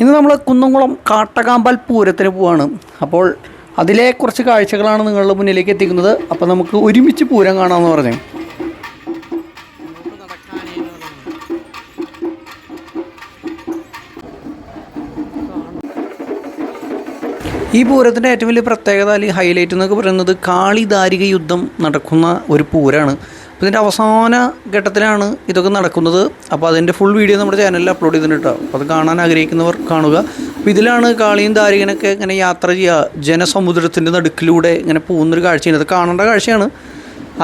ഇന്ന് നമ്മൾ കുന്നംകുളം കാട്ടകാമ്പാൽ പൂരത്തിന് പോവാണ്. അപ്പോൾ അതിലെ കുറച്ച് കാഴ്ചകളാണ് നിങ്ങളുടെ മുന്നിലേക്ക് എത്തിക്കുന്നത്. അപ്പോൾ നമുക്ക് ഒരുമിച്ച് പൂരം കാണാമെന്ന് പറഞ്ഞു. ഈ പൂരത്തിന്റെ ഏറ്റവും വലിയ പ്രത്യേകത അല്ലെങ്കിൽ ഹൈലൈറ്റ് എന്നൊക്കെ പറയുന്നത് കാളിദാരിക യുദ്ധം നടക്കുന്ന ഒരു പൂരമാണ് അപ്പോൾ ഇതിന്റെ അവസാന ഘട്ടത്തിലാണ് ഇതൊക്കെ നടക്കുന്നത്. അപ്പോൾ അതിന്റെ ഫുൾ വീഡിയോ നമ്മുടെ ചാനലിൽ അപ്ലോഡ് ചെയ്തിട്ടുണ്ട് അപ്പോൾ അത് കാണാൻ ആഗ്രഹിക്കുന്നവർ കാണുക. അപ്പോൾ ഇതിലാണ് കാളിയും ദാരികനൊക്കെ ഇങ്ങനെ യാത്ര ചെയ്യുക. ജനസമുദ്രത്തിന്റെ നടുക്കിലൂടെ ഇങ്ങനെ പോകുന്നൊരു കാഴ്ചയാണ് അത് കാണേണ്ട കാഴ്ചയാണ്.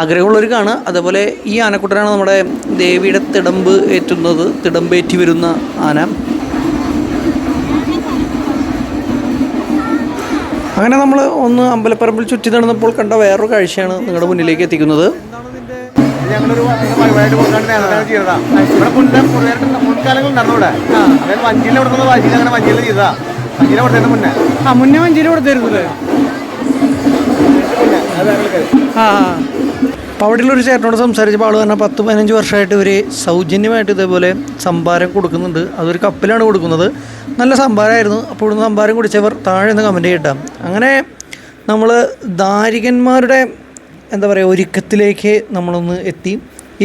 ആഗ്രഹമുള്ളവർ കാണുക. അതേപോലെ ഈ ആനക്കുട്ടനാണ് നമ്മുടെ ദേവിയുടെ തിടമ്പ് ഏറ്റുന്നത്. തിടമ്പേറ്റി വരുന്ന ആന. അങ്ങനെ നമ്മൾ ഒന്ന് അമ്പലപ്പറമ്പിൽ ചുറ്റി നടന്നപ്പോൾ കണ്ട വേറൊരു കാഴ്ചയാണ് നിങ്ങളുടെ മുന്നിലേക്ക് എത്തിക്കുന്നത്. ഞങ്ങളൊരു ചെയ്തതാ. ഇവിടെ മുന്നേ മുൻകാലങ്ങൾ അതായത് വഞ്ചിയിൽ വഞ്ചിയിൽ അങ്ങനെ വഞ്ചിയിൽ ചെയ്തതാ. വഞ്ചിയിലെ കൊടുത്തതിന് മുന്നേ? ആ മുന്നേ മുന്നേ. അത് ആ. അപ്പോൾ ഒരു ചേട്ടനോട് സംസാരിച്ചപ്പോൾ ആൾ പറഞ്ഞാൽ പത്ത് പതിനഞ്ച് വർഷമായിട്ട് ഇവർ സൗജന്യമായിട്ട് ഇതേപോലെ സംഭാരം കൊടുക്കുന്നുണ്ട്. അതൊരു കപ്പിലാണ് കൊടുക്കുന്നത്. നല്ല സംഭാരമായിരുന്നു. അപ്പോൾ ഇവിടുന്ന് സംഭാരം കുടിച്ചവർ താഴെ നിന്ന് കമന്റ് ചെയ്യട്ടാം. അങ്ങനെ നമ്മൾ ദാരികന്മാരുടെ എന്താ പറയുക ഒരുക്കത്തിലേക്ക് നമ്മളൊന്ന് എത്തി.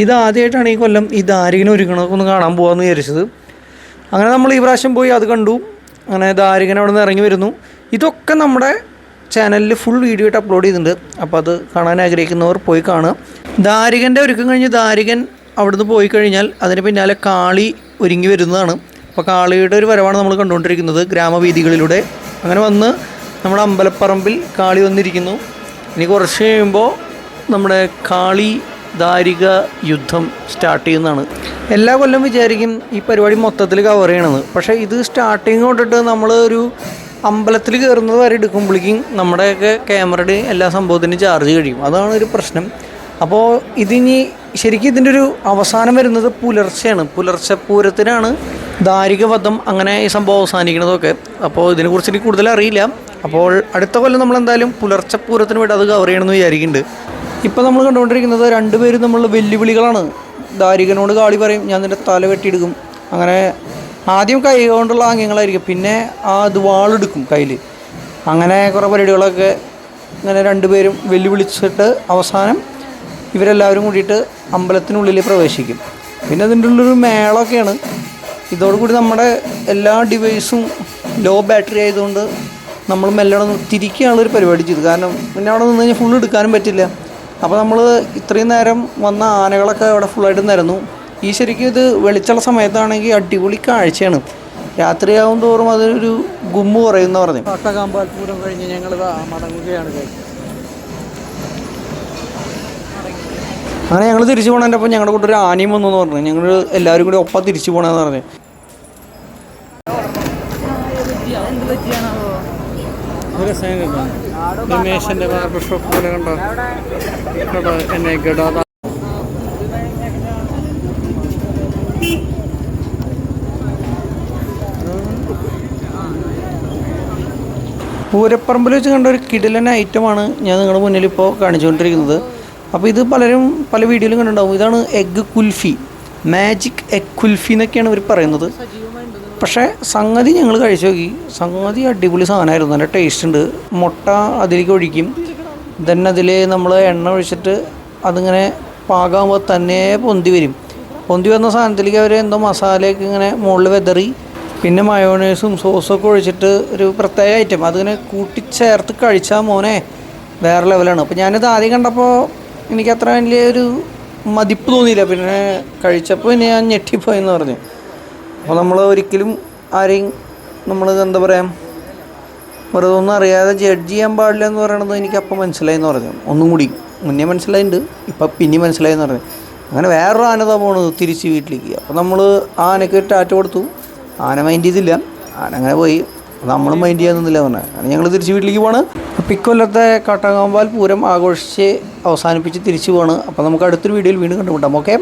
ഇത് ആദ്യമായിട്ടാണ് ഈ കൊല്ലം ഈ ദാരികനെ ഒരുക്കണമൊക്കെ ഒന്ന് കാണാൻ പോകാമെന്ന് വിചാരിച്ചത്. അങ്ങനെ നമ്മൾ ഈ പ്രാവശ്യം പോയി അത് കണ്ടു. അങ്ങനെ ദാരികൻ അവിടെ നിന്ന് ഇറങ്ങി വരുന്നു. ഇതൊക്കെ നമ്മുടെ ചാനലിൽ ഫുൾ വീഡിയോ ആയിട്ട് അപ്ലോഡ് ചെയ്തിട്ടുണ്ട്. അപ്പോൾ അത് കാണാൻ ആഗ്രഹിക്കുന്നവർ പോയി കാണുക. ദാരികന്റെ ഒരുക്കം കഴിഞ്ഞ് ദാരികൻ അവിടുന്ന് പോയി കഴിഞ്ഞാൽ അതിന് പിന്നാലെ കാളി ഒരുങ്ങി വരുന്നതാണ്. അപ്പോൾ കാളിയുടെ ഒരു വരവാണ് നമ്മൾ കണ്ടുകൊണ്ടിരിക്കുന്നത് ഗ്രാമവീഥികളിലൂടെ. അങ്ങനെ വന്ന് നമ്മുടെ അമ്പലപ്പറമ്പിൽ കാളി വന്നിരിക്കുന്നു. ഇനി കുറച്ച് കഴിയുമ്പോൾ നമ്മുടെ കാളി ദാരിക യുദ്ധം സ്റ്റാർട്ട് ചെയ്യുന്നതാണ്. എല്ലാ കൊല്ലം വിചാരിക്കും ഈ പരിപാടി മൊത്തത്തിൽ കവർ ചെയ്യണമെന്ന്. പക്ഷേ ഇത് സ്റ്റാർട്ടിങ് തൊട്ടിട്ട് നമ്മൾ ഒരു അമ്പലത്തിൽ കയറുന്നത് വരെ എടുക്കുമ്പോഴേക്കും നമ്മുടെയൊക്കെ ക്യാമറയുടെ എല്ലാ സംഭവത്തിനും ചാർജ് കഴിയും. അതാണ് ഒരു പ്രശ്നം. അപ്പോൾ ഇതിനി ശരിക്കും ഇതിന്റെ ഒരു അവസാനം വരുന്നത് പുലർച്ചെയാണ്. പുലർച്ചെ പൂരത്തിനാണ് ദാരികവധം അങ്ങനെ ഈ സംഭവം അവസാനിക്കുന്നതൊക്കെ. അപ്പോൾ ഇതിനെക്കുറിച്ച് എനിക്ക് കൂടുതൽ അറിയില്ല. അപ്പോൾ അടുത്ത കൊല്ലം നമ്മൾ എന്തായാലും പുലർച്ചെ പൂരത്തിന് വേണ്ടി അത് കവർ ചെയ്യണമെന്ന് വിചാരിക്കുന്നുണ്ട്. ഇപ്പോൾ നമ്മൾ കണ്ടുകൊണ്ടിരിക്കുന്നത് രണ്ടുപേരും നമ്മളുടെ വെല്ലുവിളികളാണ്. ദാരികനോട് കാളി പറയും ഞാൻ നിന്റെ തല വെട്ടിയെടുക്കും. അങ്ങനെ ആദ്യം കൈ കൊണ്ടുള്ള ആംഗ്യങ്ങളായിരിക്കും. പിന്നെ ആ അത് വാളെടുക്കും കയ്യിൽ അങ്ങനെ കുറേ പരിപാടികളൊക്കെ ഇങ്ങനെ രണ്ടുപേരും വെല്ലുവിളിച്ചിട്ട് അവസാനം ഇവരെല്ലാവരും കൂടിയിട്ട് അമ്പലത്തിനുള്ളിൽ പ്രവേശിക്കും. പിന്നെ അതിന്റെ ഉള്ളൊരു മേളൊക്കെയാണ്. ഇതോടുകൂടി നമ്മുടെ എല്ലാ ഡിവൈസും ലോ ബാറ്ററി ആയതുകൊണ്ട് നമ്മൾ മെല്ലെ ഒന്ന് തിരിക്കാനുള്ളൊരു പരിപാടി ചെയ്തു കാരണം പിന്നെ അവിടെ നിന്ന് കഴിഞ്ഞാൽ ഫുൾ എടുക്കാനും പറ്റില്ല. അപ്പോൾ നമ്മൾ ഇത്രയും നേരം വന്ന ആനകളൊക്കെ അവിടെ ഫുള്ളായിട്ട് നിരന്നു. ഈ ശരിക്കും ഇത് വെളിച്ചുള്ള സമയത്താണെങ്കിൽ അടിപൊളി കാഴ്ചയാണ്. രാത്രിയാവും തോറും അതൊരു ഗുമ്മ് കുറയുന്ന പറഞ്ഞു. കാട്ടകാമ്പാൽ പൂരം കഴിഞ്ഞ് ഞങ്ങൾ മടങ്ങുകയാണ്. അങ്ങനെ ഞങ്ങൾ തിരിച്ചു പോകണതിന്റെ അപ്പം ഞങ്ങളുടെ കൂടെ ഒരു ആനയും വന്നു എന്ന് പറഞ്ഞു. ഞങ്ങൾ എല്ലാവരും കൂടി ഒപ്പം തിരിച്ചു പോകണമെന്ന് പറഞ്ഞു. രമേശന്റെ ബാർബർ ഷോപ്പ് പോലെ കണ്ടോ? കണ്ടോ എന്നെ ഗഡാ പൂരപ്പറമ്പിൽ വെച്ച് കണ്ട ഒരു കിടിലൻ ഐറ്റമാണ് ഞാൻ നിങ്ങളുടെ മുന്നിൽ ഇപ്പോൾ കാണിച്ചുകൊണ്ടിരിക്കുന്നത്. അപ്പോൾ ഇത് പലരും പല വീഡിയോയിലും കണ്ടിട്ടുണ്ടാവും. ഇതാണ് egg kulfi. Magic egg kulfi എന്നൊക്കെയാണ് ഇവർ പറയുന്നത്. പക്ഷേ സംഗതി ഞങ്ങൾ കഴിച്ചു നോക്കി. സംഗതി അടിപൊളി സാധനമായിരുന്നു. നല്ല ടേസ്റ്റ് ഉണ്ട്. മുട്ട അതിലേക്ക് ഒഴിക്കും. ദെൻ അതിൽ നമ്മൾ എണ്ണ ഒഴിച്ചിട്ട് അതിങ്ങനെ പാകാകുമ്പോൾ തന്നെ പൊന്തി വരും. പൊന്തി വന്ന സാധനത്തിലേക്ക് അവർ എന്തോ മസാലയൊക്കെ ഇങ്ങനെ മുകളിൽ വെതറി പിന്നെ മയോണൈസും സോസൊക്കെ ഒഴിച്ചിട്ട് ഒരു പ്രത്യേക ഐറ്റം അതിങ്ങനെ കൂട്ടിച്ചേർത്ത് കഴിച്ചാൽ മോനെ വേറെ ലെവലാണ് അപ്പോൾ ഞാനിത് ആദ്യം കണ്ടപ്പോൾ എനിക്ക് അത്ര വലിയ ഒരു മതിപ്പ് തോന്നിയില്ല. പിന്നെ കഴിച്ചപ്പോൾ പിന്നെ ഞാൻ ഞെട്ടിപ്പോയെന്ന് പറഞ്ഞു. അപ്പോൾ നമ്മൾ ഒരിക്കലും ആരെയും നമ്മൾ എന്താ പറയുക വെറുതെ ഒന്നും അറിയാതെ ജഡ്ജ് ചെയ്യാൻ പാടില്ല എന്ന് പറയണത് എനിക്ക് അപ്പം മനസ്സിലായി എന്ന് പറഞ്ഞു. ഒന്നും കൂടി മുന്നേ മനസ്സിലായിട്ടുണ്ട് ഇപ്പം പിന്നെ മനസ്സിലായി എന്ന് പറഞ്ഞു. അങ്ങനെ വേറൊരു ആന പോണത് തിരിച്ച് വീട്ടിലേക്ക്. അപ്പോൾ നമ്മൾ ആനയ്ക്ക് ടാറ്റ കൊടുത്തു. ആന മൈൻഡ് ചെയ്തില്ല. ആന അങ്ങനെ പോയി. നമ്മളും മൈൻഡ് ചെയ്യാനൊന്നുമില്ല പറഞ്ഞത് അങ്ങനെ ഞങ്ങൾ തിരിച്ച് വീട്ടിലേക്ക് പോവാണ്. അപ്പോൾ ഇക്കൊല്ലത്തെ കാട്ടാകാമ്പാൽ പൂരം ആഘോഷിച്ച് അവസാനിപ്പിച്ച് തിരിച്ചു പോവാണ്. അപ്പോൾ നമുക്ക് അടുത്തൊരു വീഡിയോയിൽ വീണ്ടും കണ്ടുമുട്ടാം. ഓക്കെ